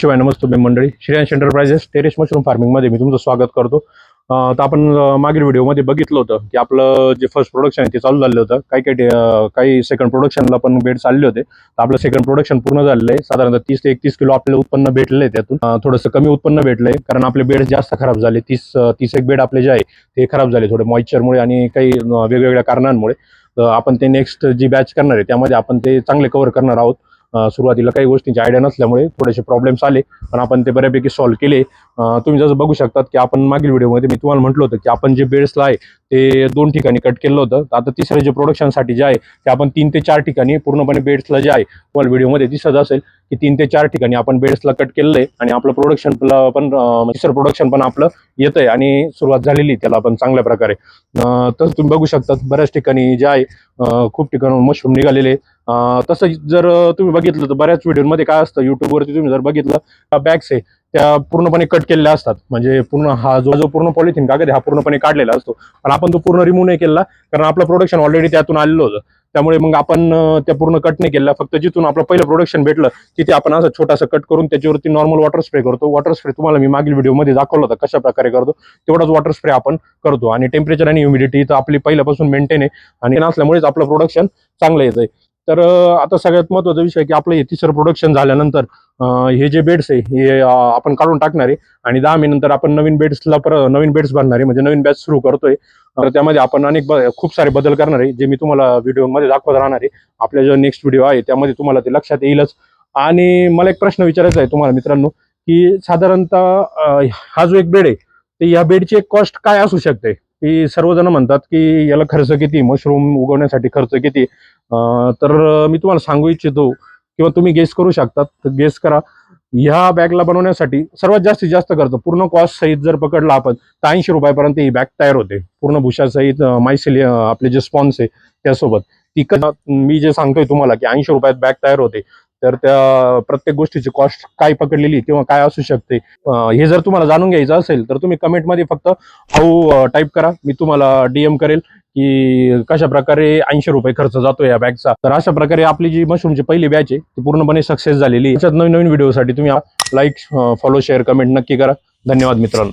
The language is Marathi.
शिवाय नमस्ते मंडळी. श्रेयांश एंटरप्राइजेस टेरेस मशरूम फार्मिंगमध्ये मी तुमचं स्वागत करतो. तर आपण मागील व्हिडिओमध्ये बघितलं होतं की आपलं जे फर्स्ट प्रोडक्शन आहे ते चालू झालं होतं. काही काही काही सेकंड प्रोडक्शनला पण बेड चालले होते. तर आपलं सेकंड प्रोडक्शन पूर्ण झालेलं आहे. साधारणतः तीस ते एकतीस किलो आपल्याला उत्पन्न भेटलेलं आहे त्यातून थोडंसं कमी उत्पन्न भेटलंय. कारण आपले बेड जास्त खराब झाले. तीस तीस एक बेड आपले जे आहे ते खराब झाले थोडे मॉइश्चरमुळे आणि काही वेगवेगळ्या कारणांमुळे. आपण ते नेक्स्ट जी बॅच करणार आहे त्यामध्ये आपण ते चांगले कव्हर करणार आहोत. सुरुवातीला काही गोष्टींची आयडिया नसल्यामुळे थोडेसे प्रॉब्लेम्स आले पण आपण ते बऱ्यापैकी सॉल्व्ह केले. तुम्ही जसं बघू शकतात की आपण मागील व्हिडिओमध्ये मी तुम्हाला म्हटलं होतं की आपण जे बेड्सला आहे ते दोन ठिकाणी कट केलं होतं. आता तिसरे जे प्रोडक्शनसाठी जे आहे ते आपण तीन ते चार ठिकाणी पूर्णपणे बेड्सला जे आहे तुम्हाला व्हिडिओमध्ये दिसत असेल की तीन ते चार ठिकाणी आपण बेड्सला कट केलेलं आहे आणि आपलं प्रोडक्शन पण तिसरं प्रोडक्शन पण आपलं येतंय आणि सुरुवात झालेली त्याला पण चांगल्या प्रकारे. तर तुम्ही बघू शकतात बऱ्याच ठिकाणी जे आहे खूप ठिकाणी मशरूम निघालेले तसं जर तुम्ही बघितलं तर बऱ्याच व्हिडिओमध्ये काय असतं युट्यूबवरती तुम्ही जर बघितलं बॅग्स आहे त्या पूर्णपणे कट केलेल्या असतात. म्हणजे पूर्ण हा जो जो पूर्ण पॉलिथिन कागद हा पूर्णपणे काढलेला असतो. पण आपण तो पूर्ण रिमूव्ह नाही केला कारण आपलं प्रोडक्शन ऑलरेडी त्यातून आलेलं होतं. त्यामुळे मग आपण त्या पूर्ण कट नाही केला. फक्त जिथून आपलं पहिलं प्रोडक्शन भेटलं तिथे आपण असं छोटासा कट करून त्याच्यावरती नॉर्मल वॉटर स्प्रे करतो. वॉटर स्प्रे तुम्हाला मी मागील व्हिडिओमध्ये दाखवलं होतं कशा प्रकारे करतो. तेवढाच वॉटर स्प्रे आपण करतो. आणि टेम्परेचर आणि ह्युमिडिटी तर आपली पहिल्यापासून मेंटेन आहे. आणि नसल्यामुळेच आपलं प्रोडक्शन चांगलं येतंय. तर आता सगळ्यात महत्त्वाचा विषय की आपलं हे तिसरं प्रोडक्शन झाल्यानंतर हे जे बेड्स आहे हे आपण काढून टाकणार आहे आणि दहा नंतर आपण नवीन बेड्सला पर नवीन बेड्स बांधणार आहे. म्हणजे नवीन बॅच सुरू करतोय. तर त्यामध्ये आपण अनेक खूप सारे बदल करणार आहे जे मी तुम्हाला व्हिडिओमध्ये दाखवत राहणार आहे. आपल्या जो नेक्स्ट व्हिडिओ आहे त्यामध्ये तुम्हाला ते लक्षात येईलच. आणि मला एक प्रश्न विचारायचा आहे तुम्हाला मित्रांनो की साधारणतः हा जो एक बेड आहे तर या बेडची एक कॉस्ट काय असू शकते? की सर्वजण म्हणतात की याला खर्च किती? मशरूम उगवण्यासाठी खर्च किती? तर मी तुम्हाला सांगू इच्छितो किंवा तुम्ही गेस करू शकतात तर गेस करा. ह्या बॅगला बनवण्यासाठी सर्वात जास्तीत जास्त खर्च पूर्ण कॉस्ट सहित जर पकडला आपण तर ऐंशी रुपयापर्यंत ही बॅग तयार होते. पूर्ण भुशासहित मायसिली आपले जे स्पॉन्स आहे त्यासोबत. ती मी जे सांगतोय तुम्हाला की ऐंशी रुपयात बॅग तयार होते तर त्या प्रत्येक गोष्टीची कॉस्ट काय पकडलेली किंवा काय असू शकते हे जर तुम्हाला जाणून घ्यायचं असेल तर तुम्ही कमेंटमध्ये फक्त हाऊ टाईप करा. मी तुम्हाला डीएम करेल. की कशा प्रकारे ऐंशी रुपये खर्च जातो या बॅगचा. तर अशा प्रकारे आपली जी मशरूमची पहिली बॅच आहे ती पूर्णपणे सक्सेस झालेली त्याच्यात नवीन नवीन व्हिडिओसाठी तुम्ही लाईक फॉलो शेअर कमेंट नक्की करा. धन्यवाद मित्रांनो.